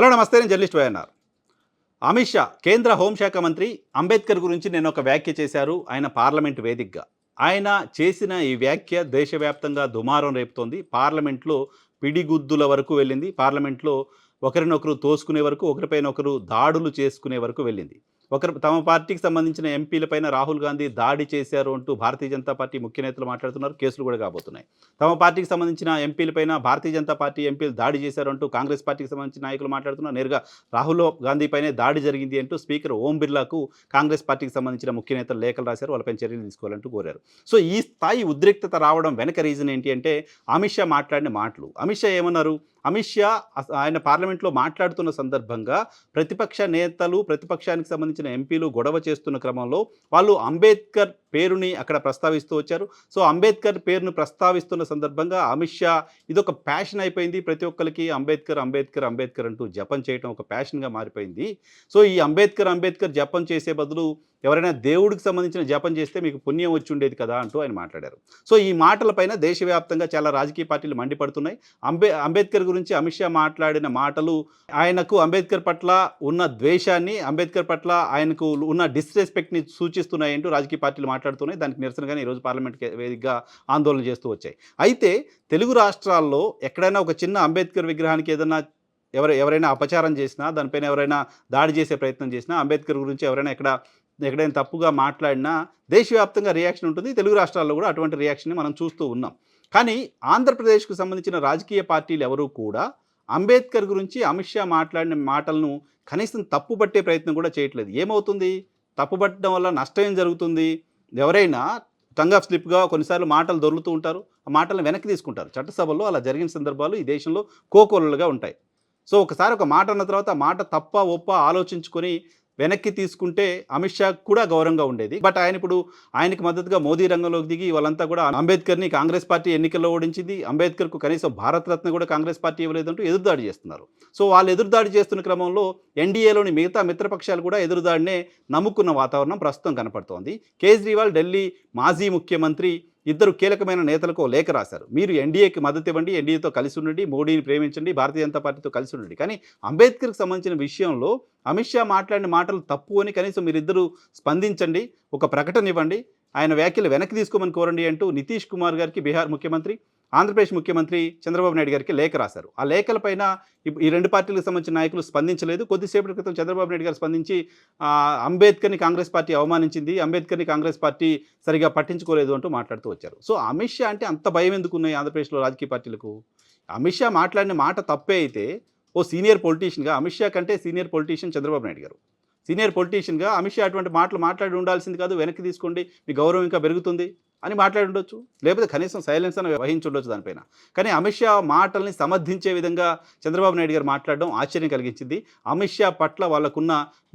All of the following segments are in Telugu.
హలో నమస్తే నేను జర్నలిస్ట్ వైఎన్ఆర్. అమిత్ షా కేంద్ర హోంశాఖ మంత్రి అంబేద్కర్ గురించి నేను ఒక వ్యాఖ్య చేశారు ఆయన పార్లమెంట్ వేదికగా. ఆయన చేసిన ఈ వ్యాఖ్య దేశవ్యాప్తంగా దుమారం రేపుతోంది. పార్లమెంట్లో పిడిగుద్దుల వరకు వెళ్ళింది. పార్లమెంట్లో ఒకరినొకరు తోసుకునే వరకు ఒకరిపైన ఒకరు దాడులు చేసుకునే వరకు వెళ్ళింది. ఒకరు తమ పార్టీకి సంబంధించిన ఎంపీలపైన రాహుల్ గాంధీ దాడి చేశారు అంటూ భారతీయ జనతా పార్టీ ముఖ్య నేతలు మాట్లాడుతున్నారు. కేసులు కూడా కాబోతున్నాయి. తమ పార్టీకి సంబంధించిన ఎంపీలపైన భారతీయ జనతా పార్టీ ఎంపీలు దాడి చేశారు అంటూ కాంగ్రెస్ పార్టీకి సంబంధించిన నాయకులు మాట్లాడుతున్నారు. నేరుగా రాహుల్ గాంధీపైనే దాడి జరిగింది అంటూ స్పీకర్ ఓం బిర్లాకు కాంగ్రెస్ పార్టీకి సంబంధించిన ముఖ్య నేతలు లేఖలు రాశారు. వాళ్ళపైన చర్యలు తీసుకోవాలంటూ కోరారు. సో ఈ స్థాయి ఉద్రిక్తత రావడం వెనక రీజన్ ఏంటి అంటే అమిత్ షా మాట్లాడిన మాటలు. అమిత్ షా ఏమన్నారు? అమిత్ షా ఆయన పార్లమెంట్లో మాట్లాడుతున్న సందర్భంగా ప్రతిపక్ష నేతలు ప్రతిపక్షానికి సంబంధించిన ఎంపీలు గొడవ చేస్తున్న క్రమంలో వాళ్ళు అంబేద్కర్ పేరుని అక్కడ ప్రస్తావిస్తూ వచ్చారు. సో అంబేద్కర్ పేరును ప్రస్తావిస్తున్న సందర్భంగా అమిత్ షా ఇదొక ప్యాషన్ అయిపోయింది ప్రతి ఒక్కరికి. అంబేద్కర్ అంబేద్కర్ అంబేద్కర్ అంటూ జపం చేయడం ఒక ప్యాషన్గా మారిపోయింది. సో ఈ అంబేద్కర్ అంబేద్కర్ జపం చేసే బదులు ఎవరైనా దేవుడికి సంబంధించిన జపం చేస్తే మీకు పుణ్యం వచ్చి ఉండేది కదా అంటూ ఆయన మాట్లాడారు. సో ఈ మాటలపైన దేశవ్యాప్తంగా చాలా రాజకీయ పార్టీలు మండిపడుతున్నాయి. అంబే అంబేద్కర్ గురించి అమిత్ షా మాట్లాడిన మాటలు ఆయనకు అంబేద్కర్ పట్ల ఉన్న ద్వేషాన్ని అంబేద్కర్ పట్ల ఆయనకు ఉన్న డిస్రెస్పెక్ట్ని సూచిస్తున్నాయి అంటూ రాజకీయ పార్టీలు మాట్లాడుతున్నాయి. దానికి నిరసనగానే ఈరోజు పార్లమెంట్ వేదికగా ఆందోళన చేస్తూ వచ్చాయి. అయితే తెలుగు రాష్ట్రాల్లో ఎక్కడైనా ఒక చిన్న అంబేద్కర్ విగ్రహానికి ఏదైనా ఎవరు ఎవరైనా అపచారం చేసినా దానిపైన ఎవరైనా దాడి చేసే ప్రయత్నం చేసినా అంబేద్కర్ గురించి ఎవరైనా ఎక్కడ ఎక్కడైనా తప్పుగా మాట్లాడినా దేశవ్యాప్తంగా రియాక్షన్ ఉంటుంది. తెలుగు రాష్ట్రాల్లో కూడా అటువంటి రియాక్షన్ని మనం చూస్తూ ఉన్నాం. కానీ ఆంధ్రప్రదేశ్కు సంబంధించిన రాజకీయ పార్టీలు ఎవరూ కూడా అంబేద్కర్ గురించి అమిత్ షా మాట్లాడిన మాటలను కనీసం తప్పుపట్టే ప్రయత్నం కూడా చేయట్లేదు. ఏమవుతుంది? తప్పుపట్టడం వల్ల నష్టం ఏం జరుగుతుంది. ఎవరైనా టంగ్ ఆఫ్ స్లిప్గా కొన్నిసార్లు మాటలు దొర్లుతూ ఉంటారు. ఆ మాటలను వెనక్కి తీసుకుంటారు. చట్టసభల్లో అలా జరిగిన సందర్భాలు ఈ దేశంలో కోకోలుగా ఉంటాయి. సో ఒకసారి ఒక మాట అన్న తర్వాత ఆ మాట తప్ప ఒప్ప ఆలోచించుకొని వెనక్కి తీసుకుంటే అమిత్ షా కూడా గౌరవంగా ఉండేది. బట్ ఆయన ఇప్పుడు ఆయనకి మద్దతుగా మోదీ రంగంలోకి దిగి వాళ్ళంతా కూడా అంబేద్కర్ని కాంగ్రెస్ పార్టీ ఎన్నికల్లో ఓడించింది. అంబేద్కర్కు కనీసం భారతరత్న కూడా కాంగ్రెస్ పార్టీ ఇవ్వలేదంటూ ఎదురుదాడి చేస్తున్నారు. సో వాళ్ళు ఎదురుదాడి చేస్తున్న క్రమంలో ఎన్డీఏలోని మిగతా మిత్రపక్షాలు కూడా ఎదురుదాడినే నమ్ముకున్న వాతావరణం ప్రస్తుతం కనపడుతోంది. కేజ్రీవాల్ ఢిల్లీ మాజీ ముఖ్యమంత్రి ఇద్దరు కీలకమైన నేతలకు లేఖ రాశారు. మీరు ఎన్డీఏకి మద్దతు ఇవ్వండి ఎన్డీఏతో కలిసి ఉండండి మోడీని ప్రేమించండి భారతీయ జనతా పార్టీతో కలిసి ఉండండి. కానీ అంబేద్కర్కి సంబంధించిన విషయంలో అమిత్ షా మాట్లాడిన మాటలు తప్పు అని కనీసం మీరిద్దరూ స్పందించండి ఒక ప్రకటన ఇవ్వండి. ఆయన వ్యాఖ్యలు వెనక్కి తీసుకోమని కోరండి అంటూ నితీష్ కుమార్ గారికి బీహార్ ముఖ్యమంత్రి ఆంధ్రప్రదేశ్ ముఖ్యమంత్రి చంద్రబాబు నాయుడు గారికి లేఖ రాశారు. ఆ లేఖలపైన ఈ రెండు పార్టీలకు సంబంధించిన నాయకులు స్పందించలేదు. కొద్దిసేపటి క్రితం చంద్రబాబు నాయుడు గారు స్పందించి అంబేద్కర్ని కాంగ్రెస్ పార్టీ అవమానించింది అంబేద్కర్ని కాంగ్రెస్ పార్టీ సరిగా పట్టించుకోలేదు అంటూ మాట్లాడుతూ వచ్చారు. సో అమిత్ షా అంటే అంత భయం ఎందుకున్నాయి ఆంధ్రప్రదేశ్లో రాజకీయ పార్టీలకు? అమిత్ షా మాట్లాడిన మాట తప్పే అయితే ఓ సీనియర్ పొలిటీషియన్గా అమిత్ షా కంటే సీనియర్ పొలిటీషియన్ చంద్రబాబు నాయుడు గారు. సీనియర్ పొలిటీషియన్గా అమిత్ షా అటువంటి మాటలు మాట్లాడి ఉండాల్సింది కాదు వెనక్కి తీసుకోండి. మీ గౌరవం ఇంకా పెరుగుతుంది. అని మాట్లాడి ఉండొచ్చు లేకపోతే కనీసం సైలెన్స్ అని వహించి ఉండొచ్చు దానిపైన. కానీ అమిత్ షా మాటల్ని సమర్థించే విధంగా చంద్రబాబు నాయుడు గారు మాట్లాడడం ఆశ్చర్యం కలిగించింది. అమిత్ షా పట్ల వాళ్ళకున్న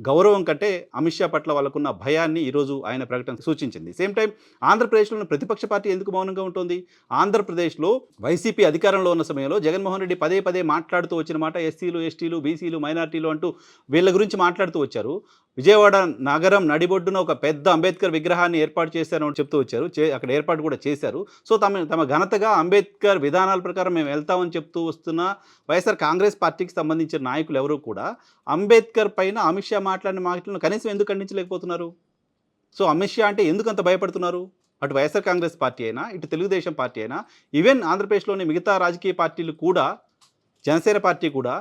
గౌరవం కంటే అమిత్ షా పట్ల వాళ్ళకున్న భయాన్ని ఈరోజు ఆయన ప్రకటన సూచించింది. సేమ్ టైం ఆంధ్రప్రదేశ్లోని ప్రతిపక్ష పార్టీ ఎందుకు మౌనంగా ఉంటుంది? ఆంధ్రప్రదేశ్లో వైసీపీ అధికారంలో ఉన్న సమయంలో జగన్మోహన్ రెడ్డి పదే పదే మాట్లాడుతూ వచ్చిన మాట ఎస్సీలు ఎస్టీలు బీసీలు మైనార్టీలు అంటూ వీళ్ళ గురించి మాట్లాడుతూ వచ్చారు. విజయవాడ నగరం నడిబొడ్డున ఒక పెద్ద అంబేద్కర్ విగ్రహాన్ని ఏర్పాటు చేశారు అని చెప్తూ వచ్చారు. చే అక్కడ ఏర్పాటు కూడా చేశారు. సో తమ తమ ఘనతగా అంబేద్కర్ విధానాల ప్రకారం మేము వెళ్తామని చెప్తూ వస్తున్న వైఎస్ఆర్ కాంగ్రెస్ పార్టీకి సంబంధించిన నాయకులు ఎవరు కూడా అంబేద్కర్ పైన అమిత్ షా మాట్లాడిన మాటలను కనీసం ఎందుకు ఖండించలేకపోతున్నారు? సో అమిత్ షా అంటే ఎందుకు అంత భయపడుతున్నారు? అటు వైఎస్ఆర్ కాంగ్రెస్ పార్టీ అయినా ఇటు తెలుగుదేశం పార్టీ అయినా ఈవెన్ ఆంధ్రప్రదేశ్లోని మిగతా రాజకీయ పార్టీలు కూడా జనసేన పార్టీ కూడా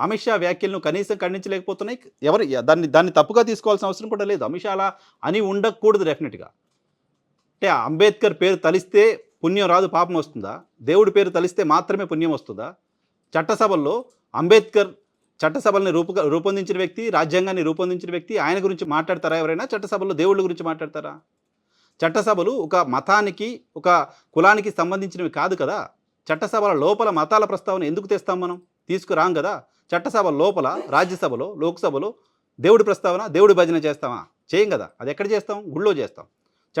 అమిత్ షా వ్యాఖ్యలను కనీసం ఖండించలేకపోతున్నాయి. ఎవరు దాన్ని దాన్ని తప్పుగా తీసుకోవాల్సిన అవసరం కూడా లేదు. అమిత్ షా అలా అని ఉండకూడదు డెఫినెట్గా అంటే అంబేద్కర్ పేరు తలిస్తే పుణ్యం రాదు పాపం వస్తుందా? దేవుడి పేరు తలిస్తే మాత్రమే పుణ్యం వస్తుందా? చట్టసభల్లో అంబేద్కర్ చట్టసభల్ని రూప రూపొందించిన వ్యక్తి రాజ్యాంగాన్ని రూపొందించిన వ్యక్తి ఆయన గురించి మాట్లాడతారా ఎవరైనా? చట్టసభల్లో దేవుళ్ళ గురించి మాట్లాడతారా? చట్టసభలు ఒక మతానికి ఒక కులానికి సంబంధించినవి కాదు కదా. చట్టసభల లోపల మతాల ప్రస్తావన ఎందుకు తెస్తాం మనం? తీసుకురాం కదా. చట్టసభ లోపల రాజ్యసభలో లోక్సభలో దేవుడి ప్రస్తావన దేవుడి భజన చేస్తామా? చేయం కదా. అది ఎక్కడ చేస్తాం? గుళ్ళో చేస్తాం.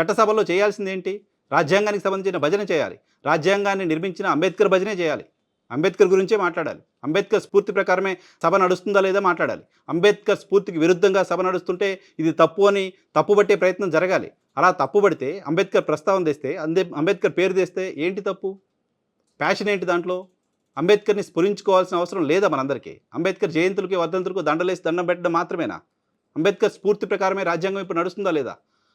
చట్టసభలో చేయాల్సింది ఏంటి రాజ్యాంగానికి సంబంధించిన భజన చేయాలి. రాజ్యాంగాన్ని నిర్మించిన అంబేద్కర్ భజనే చేయాలి. అంబేద్కర్ గురించే మాట్లాడాలి. అంబేద్కర్ స్ఫూర్తి ప్రకారమే సభ నడుస్తుందా లేదా మాట్లాడాలి. అంబేద్కర్ స్ఫూర్తికి విరుద్ధంగా సభ నడుస్తుంటే ఇది తప్పు అని తప్పుబట్టే ప్రయత్నం జరగాలి. అలా తప్పుబడితే అంబేద్కర్ ప్రస్తావన తెస్తే అందే అంబేద్కర్ పేరు తెస్తే ఏంటి తప్పు? ప్యాషన్ ఏంటి దాంట్లో? అంబేద్కర్ని స్ఫురించుకోవాల్సిన అవసరం లేదా మనందరికీ? అంబేద్కర్ జయంతులకి వర్ధంతులకు దండలేసి దండం పెట్టడం మాత్రమేనా? అంబేద్కర్ స్ఫూర్తి ప్రకారమే రాజ్యాంగం ఇప్పుడు నడుస్తుందా లేదా?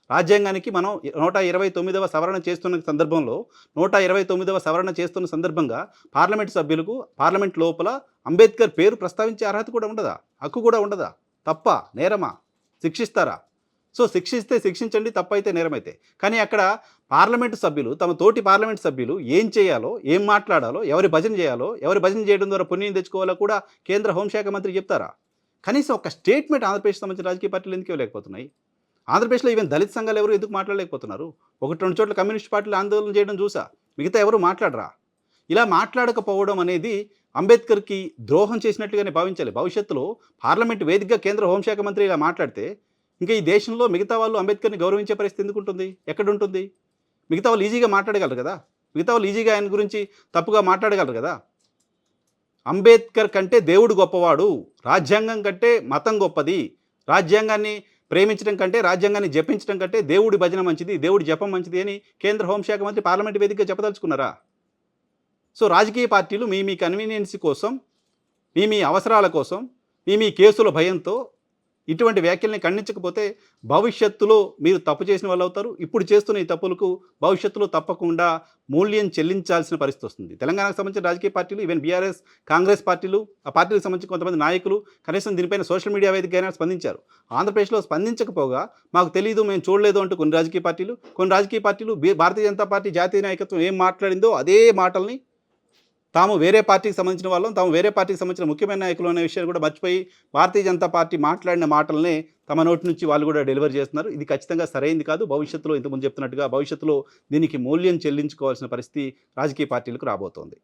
రాజ్యాంగానికి మనం నూట ఇరవై తొమ్మిదవ సవరణ చేస్తున్న సందర్భంలో నూట ఇరవై తొమ్మిదవ సవరణ చేస్తున్న సందర్భంగా పార్లమెంట్ సభ్యులకు పార్లమెంట్ లోపల అంబేద్కర్ పేరు ప్రస్తావించే అర్హత కూడా ఉండదా? హక్కు కూడా ఉండదా? తప్ప నేరమా? శిక్షిస్తారా? సో శిక్షిస్తే శిక్షించండి తప్పైతే నేరమైతే. కానీ అక్కడ పార్లమెంటు సభ్యులు తమ తోటి పార్లమెంట్ సభ్యులు ఏం చేయాలో ఏం మాట్లాడాలో ఎవరి భజన చేయాలో ఎవరి భజన చేయడం ద్వారా పుణ్యం తెచ్చుకోవాలో కూడా కేంద్ర హోంశాఖ మంత్రి చెప్తారా? కనీసం ఒక స్టేట్మెంట్ ఆంధ్రప్రదేశ్ సంబంధించిన రాజకీయ పార్టీలు ఎందుకు ఇవ్వలేకపోతున్నాయి? ఆంధ్రప్రదేశ్లో ఈవెన్ దళిత సంఘాలు ఎవరు ఎందుకు మాట్లాడలేకపోతున్నారు? ఒకటి రెండు చోట్ల కమ్యూనిస్ట్ పార్టీలు ఆందోళన చేయడం చూసా. మిగతా ఎవరు మాట్లాడరా? ఇలా మాట్లాడకపోవడం అనేది అంబేద్కర్కి ద్రోహం చేసినట్లుగానే భావించాలి. భవిష్యత్తులో పార్లమెంట్ వేదికగా కేంద్ర హోంశాఖ మంత్రి ఇలా మాట్లాడితే ఇంకా ఈ దేశంలో మిగతా వాళ్ళు అంబేద్కర్ని గౌరవించే పరిస్థితి ఎందుకు ఉంటుంది? ఎక్కడ ఉంటుంది మిగతా వాళ్ళు ఈజీగా మాట్లాడగలరు కదా? మిగతా వాళ్ళు ఈజీగా ఆయన గురించి తప్పుగా మాట్లాడగలరు కదా? అంబేద్కర్ కంటే దేవుడు గొప్పవాడు రాజ్యాంగం కంటే మతం గొప్పది రాజ్యాంగాన్ని ప్రేమించడం కంటే రాజ్యాంగాన్ని జపించడం కంటే దేవుడి భజన మంచిది దేవుడి జపం మంచిది అని కేంద్ర హోంశాఖ మంత్రి పార్లమెంట్ వేదికగా చెప్పదలుచుకున్నారా? సో రాజకీయ పార్టీలు మీ మీ కన్వీనియన్స్ కోసం మీ మీ అవసరాల కోసం మీ మీ కేసుల భయంతో ఇటువంటి వ్యాఖ్యల్ని ఖండించకపోతే భవిష్యత్తులో మీరు తప్పు చేసిన వాళ్ళు అవుతారు. ఇప్పుడు చేస్తున్న ఈ తప్పులకు భవిష్యత్తులో తప్పకుండా మూల్యం చెల్లించాల్సిన పరిస్థితి వస్తుంది. తెలంగాణకు సంబంధించిన రాజకీయ పార్టీలు ఈవెన్ బీఆర్ఎస్ కాంగ్రెస్ పార్టీలు ఆ పార్టీలకు సంబంధించిన కొంతమంది నాయకులు కనీసం దీనిపైన సోషల్ మీడియా వేదికైనా స్పందించారు. ఆంధ్రప్రదేశ్లో స్పందించకపోగా మాకు తెలియదు మేము చూడలేదు అంటూ కొన్ని రాజకీయ పార్టీలు కొన్ని రాజకీయ పార్టీలు భారతీయ జనతా పార్టీ జాతీయ నాయకత్వం ఏం మాట్లాడిందో అదే మాటల్ని తాము వేరే పార్టీకి సంబంధించిన వాళ్ళం తాము వేరే పార్టీకి సంబంధించిన ముఖ్యమైన నాయకులు అనే విషయాన్ని కూడా మర్చిపోయి భారతీయ జనతా పార్టీ మాట్లాడిన మాటలనే తమ నోటి నుంచి వాళ్ళు కూడా డెలివర్ చేస్తున్నారు. ఇది ఖచ్చితంగా సరైంది కాదు. భవిష్యత్తులో ఇంతకుముందు చెప్తున్నట్టుగా భవిష్యత్తులో దీనికి మూల్యం చెల్లించుకోవాల్సిన పరిస్థితి రాజకీయ పార్టీలకు రాబోతోంది.